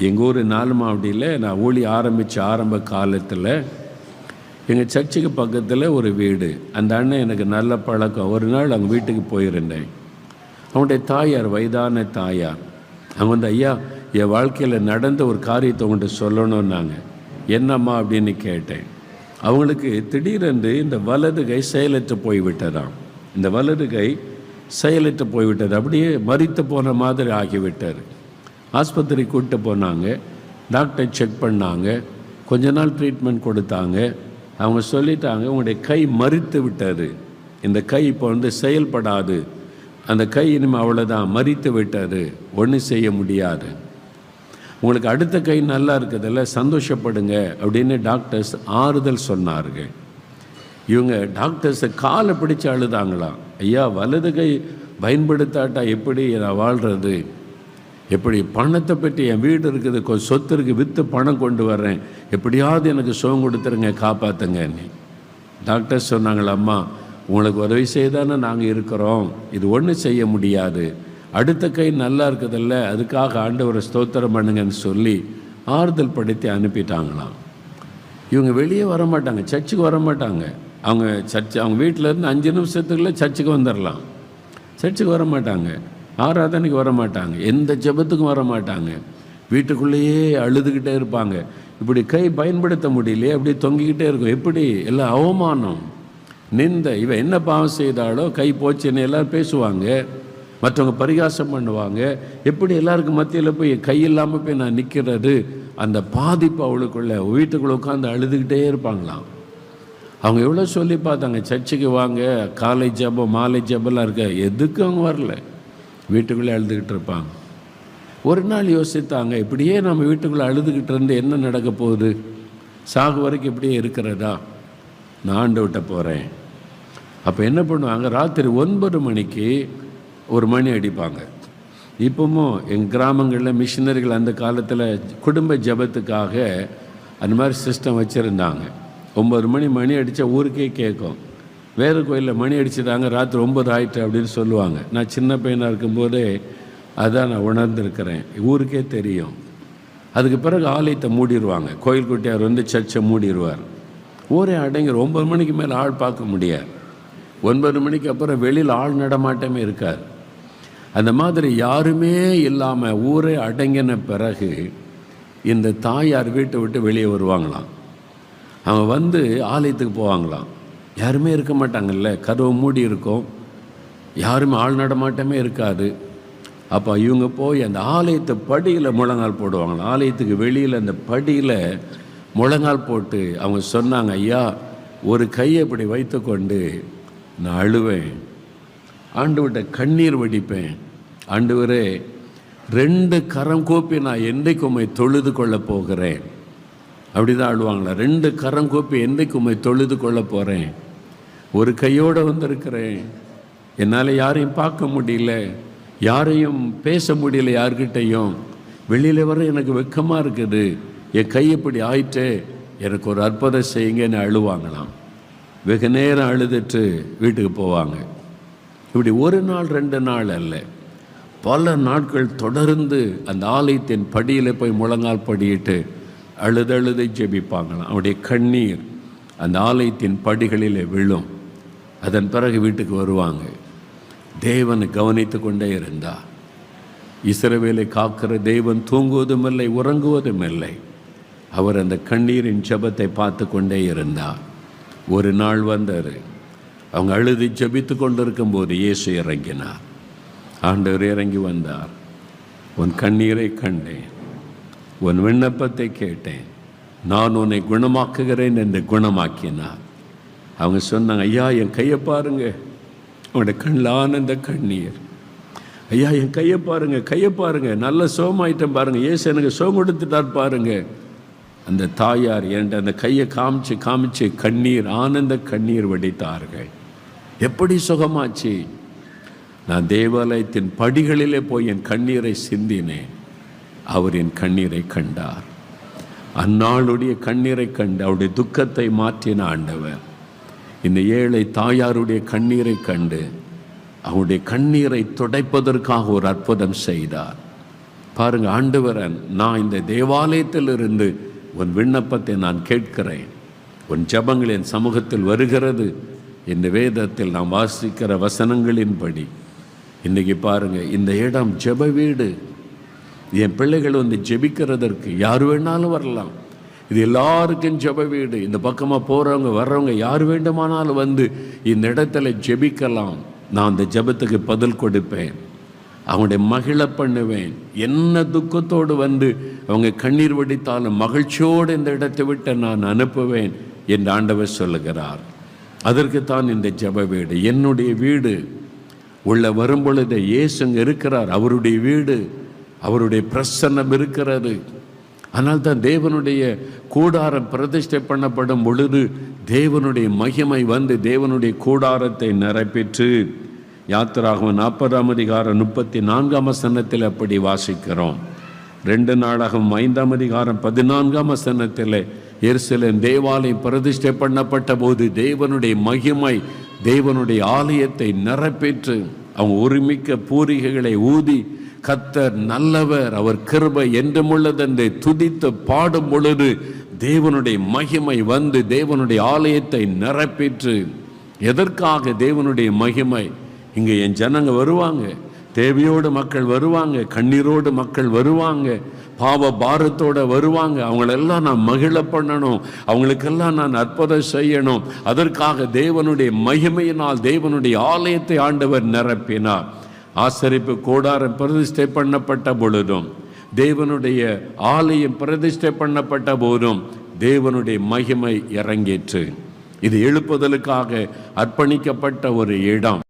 எங்கள் ஊர் நாலுமாவடியில் நான் ஊழி ஆரம்பித்த ஆரம்ப காலத்தில் எங்கள் சர்ச்சுக்கு பக்கத்தில் ஒரு வீடு. அந்த அண்ணன் எனக்கு நல்ல பழக்கம். ஒரு நாள் அவங்க வீட்டுக்கு போயிருந்தேன். அவனுடைய தாயார் வயதான தாயார். அவங்க வந்து ஐயா என் வாழ்க்கையில் நடந்த ஒரு காரியத்தை உங்கள்கிட்ட சொல்லணும்னாங்க. என்னம்மா? அப்படின்னு கேட்டேன். அவங்களுக்கு திடீரென்று இந்த வலது கை செயலற்று போய்விட்டதாம். இந்த வலது கை செயலற்று போய்விட்டது. அப்படியே மறித்து போன மாதிரி ஆகிவிட்டார் ஆஸ்பத்திரி கூப்பிட்டு போனாங்க. டாக்டர் செக் பண்ணாங்க. கொஞ்ச நாள் ட்ரீட்மெண்ட் கொடுத்தாங்க. அவங்க சொல்லிட்டாங்க உங்களுடைய கை மறித்து விட்டது. இந்த கை இப்போ வந்து செயல்படாது. அந்த கை இனிமேல் அவ்வளோதான் மறித்து விட்டது. ஒன்றும் செய்ய முடியாது. உங்களுக்கு அடுத்த கை நல்லா இருக்குதுல்ல சந்தோஷப்படுங்க. அப்படின்னு டாக்டர்ஸ் ஆறுதல் சொன்னார்கள். இவங்க டாக்டர்ஸை காலை பிடிச்சு அழுதாங்களாம். ஐயா வலது கை பயன்படுத்தாட்டா எப்படி? நான் வாழ்கிறது எப்படி பணத்தை பற்றி என் வீடு இருக்குது கொ- சொத்து இருக்குது விற்று பணம் கொண்டு வர்றேன். எப்படியாவது எனக்கு சுகம் கொடுத்துருங்க காப்பாற்றுங்க நீ டாக்டர் சொன்னாங்களா அம்மா உங்களுக்கு உதவி செய்தானே நாங்கள் இருக்கிறோம். இது ஒன்றும் செய்ய முடியாது. அடுத்த கை நல்லா இருக்குதில்ல அதுக்காக ஆண்டவரை ஸ்தோத்திரம் பண்ணுங்கன்னு சொல்லி ஆறுதல் படுத்தி அனுப்பிட்டாங்களாம். இவங்க வெளியே வர மாட்டாங்க சர்ச்சுக்கு வர மாட்டாங்க அவங்க சர்ச் அவங்க வீட்டில் இருந்து அஞ்சு நிமிஷத்துக்குள்ளே சர்ச்சுக்கு வந்துடலாம் சர்ச்சுக்கு வர மாட்டாங்க ஆராதனைக்கு வர மாட்டாங்க எந்த ஜெபத்துக்கும் வர மாட்டாங்க வீட்டுக்குள்ளேயே அழுதுகிட்டே இருப்பாங்க. இப்படி கை பயன்படுத்த முடியலையே அப்படி தொங்கிக்கிட்டே இருக்கும். எப்படி? எல்லாம் அவமானம். நிந்த. இவன் என்ன பாவம் செய்தாலோ கை போச்சுன்னு எல்லோரும் பேசுவாங்க. மற்றவங்க பரிகாசம் பண்ணுவாங்க. எப்படி எல்லாருக்கும் மத்தியில் போய் கை இல்லாமல் போய் நான் நிற்கிறது அந்த பாதிப்பு அவளுக்குள்ள. வீட்டுக்குள்ளே உட்காந்து அழுதுகிட்டே இருப்பாங்களாம். அவங்க எவ்வளோ சொல்லி பார்த்தாங்க. சர்ச்சுக்கு வாங்க காலை ஜெபம் மாலை ஜெபம்லாம் இருக்க? எதுக்கு அவங்க வரல? வீட்டுக்குள்ளே அழுதுகிட்டு இருப்பாங்க. ஒரு நாள் யோசித்தாங்க இப்படியே நம்ம வீட்டுக்குள்ளே அழுதுகிட்டு இருந்து என்ன நடக்க போகுது? சாகு வரைக்கும் இப்படியே இருக்கிறதா? நான் ஆண்டு விட்ட போகிறேன் அப்போ என்ன பண்ணுவாங்க? ராத்திரி ஒன்பது மணிக்கு ஒரு மணி அடிப்பாங்க. இப்பவும் எங்கள் கிராமங்களில் மிஷினரிகள் அந்த காலத்தில் குடும்ப ஜெபத்துக்காக அந்த மாதிரி சிஸ்டம் வச்சுருந்தாங்க. ஒம்பது மணி மணி அடித்தா ஊருக்கே கேட்கும். வேறு கோயிலில் மணி அடிச்சிட்டாங்க ராத்திரி ஒம்பது ஆயிட்டு அப்படின்னு சொல்லுவாங்க. நான் சின்ன பையனாக இருக்கும்போதே அதான் நான் உணர்ந்திருக்கிறேன். ஊருக்கே தெரியும். அதுக்கு பிறகு ஆலயத்தை மூடிடுவாங்க கோயில் குட்டியார் வந்து சர்ச்சை மூடிடுவார் ஊரே அடங்கிற ஒம்பது மணிக்கு மேலே ஆள் பார்க்க முடியாது. ஒன்பது மணிக்கு அப்புறம் வெளியில் ஆள் நடமாட்டமே இருக்காது. அந்த மாதிரி யாருமே இல்லாமல் ஊரே அடங்கின பிறகு இந்த தாயார் வீட்டை விட்டு வெளியே வருவாங்களாம். அவங்க வந்து ஆலயத்துக்கு போவாங்களாம். யாருமே இருக்க மாட்டாங்கல்ல. கதவு மூடி இருக்கும். யாருமே ஆள் நடமாட்டமே இருக்காது. அப்போ இவங்க போய் அந்த ஆலயத்தை படியில் முழங்கால் போடுவாங்களாம். ஆலயத்துக்கு வெளியில் அந்த படியில் முழங்கால் போட்டு அவங்க சொன்னாங்க ஐயா ஒரு கையை இப்படி வைத்துக்கொண்டு நான் அழுவேன். ஆண்டவர்கிட்ட கண்ணீர் வடிப்பேன். ஆண்டுவரே ரெண்டு கரம் கோப்பி நான் என்றைக்கு உண்மை தொழுது கொள்ளப் போகிறேன்? அப்படிதான் அழுவாங்களா ரெண்டு கரம் கோப்பி என்றைக்கு உண்மை தொழுது கொள்ள போகிறேன் ஒரு கையோடு வந்திருக்கிறேன். என்னால் யாரையும் பார்க்க முடியல. யாரையும் பேச முடியல யார்கிட்டையும். வெளியில் வர எனக்கு வெக்கமாக இருக்குது. என் கை இப்படி ஆயிட்டே எனக்கு ஒரு அற்புதம் செய்யுங்கன்னு அழுவாங்களாம். வெகு நேரம் அழுதுட்டு வீட்டுக்கு போவாங்க. இப்படி ஒரு நாள் ரெண்டு நாள் அல்ல. பல நாட்கள் தொடர்ந்து அந்த ஆலயத்தின் படியில் போய் முழங்கால் படியிட்டு அழுதழுதை ஜெபிப்பாங்களாம். அவருடைய கண்ணீர் அந்த ஆலயத்தின் படிகளிலே விழும். அதன் பிறகு வீட்டுக்கு வருவாங்க. தேவனை கவனித்து கொண்டே இருந்தார் இஸ்ரவேலை காக்கிற தேவன் தூங்குவதும் இல்லை உறங்குவதும் இல்லை அவர் அந்த கண்ணீரின் ஜெபத்தை பார்த்து கொண்டே இருந்தார் ஒரு நாள் வந்தார் அவங்க அழுது ஜெபித்து கொண்டிருக்கும்போது இயேசு இறங்கினார். ஆண்டவர் இறங்கி வந்தார். உன் கண்ணீரை கண்டேன். உன் விண்ணப்பத்தை கேட்டேன். நான் உன்னை குணமாக்குகிறேன் என்று குணமாக்கினார். அவங்க சொன்னாங்க ஐயா என் கையை பாருங்க. அவனோட கண்ணில் ஆனந்த கண்ணீர். ஐயா என் கையை பாருங்க கையை பாருங்க. நல்ல சோமாயிட்டம் பாருங்க. ஏசு எனக்கு சோம் கொடுத்துட்டார் பாருங்க. அந்த தாயார் என்கிட்ட அந்த கையை காமிச்சு காமிச்சு கண்ணீர் ஆனந்த கண்ணீர் வடித்தார்கள். எப்படி சுகமாச்சு? நான் தேவாலயத்தின் படிகளிலே போய் என் கண்ணீரை சிந்தினேன். அவர் என் கண்ணீரை கண்டார். அந்நாளுடைய கண்ணீரை கண்டு அவருடைய துக்கத்தை மாற்றின ஆண்டவர். இந்த ஏழை தாயாருடைய கண்ணீரை கண்டு அவருடைய கண்ணீரை துடைப்பதற்காக ஒரு அற்புதம் செய்தார். பாருங்க ஆண்டவரன் நான் இந்த தேவாலயத்திலிருந்து உன் விண்ணப்பத்தை நான் கேட்கிறேன். உன் ஜபங்கள் என் சமூகத்தில் வருகிறது. இந்த வேதத்தில் நாம் வாசிக்கிற வசனங்களின்படி. இன்றைக்கி பாருங்கள் இந்த இடம் ஜெப வீடு. என் பிள்ளைகள் வந்து ஜெபிக்கிறதற்கு யார் வேணாலும் வரலாம். இது எல்லாருக்கும் ஜெப வீடு. இந்த பக்கமாக போகிறவங்க வர்றவங்க யார் வேண்டுமானாலும் வந்து இந்த இடத்துல ஜெபிக்கலாம். நான் அந்த ஜெபத்துக்கு பதில் கொடுப்பேன். அவங்களுடைய மகிழ பண்ணுவேன். என்ன துக்கத்தோடு வந்து அவங்க கண்ணீர் வடித்தாலும் மகிழ்ச்சியோடு இந்த இடத்தை விட்டு நான் அனுப்புவேன் என்று ஆண்டவர் சொல்லுகிறார். அதற்குத்தான் இந்த ஜெப வீடு. என்னுடைய வீடு. உள்ள வரும் பொழுது இயேசுங்க இருக்கிறார். அவருடைய வீடு. அவருடைய பிரசன்னம் இருக்கிறது. ஆனால் தான் தேவனுடைய கூடாரம் பிரதிஷ்டை பண்ணப்படும் பொழுது தேவனுடைய மகிமை வந்து தேவனுடைய கூடாரத்தை நிரப்பிற்று யாத்திராகவும் நாற்பதாம் அதிகாரம் முப்பத்தி நான்காம் சன்னத்தில் அப்படி வாசிக்கிறோம். ரெண்டு நாளாகவும் ஐந்தாம் அதிகாரம் பதினான்காம் சன்னத்தில் எருசலேம் தேவாலயம் பிரதிஷ்டை பண்ணப்பட்ட போது தேவனுடைய மகிமை தேவனுடைய ஆலயத்தை நிரப்பேற்று அவங்க ஒருமிக்க பூரிகைகளை ஊதி கத்தர் நல்லவர் அவர் கிருபை என்றுமுள்ளதென்று துதித்து பாடும் பொழுது தேவனுடைய மகிமை வந்து தேவனுடைய ஆலயத்தை நிரப்பிற்று. எதற்காக தேவனுடைய மகிமை? இங்கே என் ஜனங்க வருவாங்க. தேவையோடு மக்கள் வருவாங்க கண்ணீரோடு மக்கள் வருவாங்க பாவ பாரத்தோட வருவாங்க. அவங்களெல்லாம் நான் மகிழ பண்ணணும். அவங்களுக்கெல்லாம் நான் அற்புதம் செய்யணும். அதற்காக தேவனுடைய மகிமையினால் தேவனுடைய ஆலயத்தை ஆண்டவர் நிரப்பினார். ஆசரிப்பு கூடாரம் பிரதிஷ்டை பண்ணப்பட்ட பொழுதும் தேவனுடைய ஆலயம் பிரதிஷ்டை பண்ணப்பட்ட போதும் தேவனுடைய மகிமை இறங்கிற்று இது எழுப்புதலுக்காக அர்ப்பணிக்கப்பட்ட ஒரு இடம்.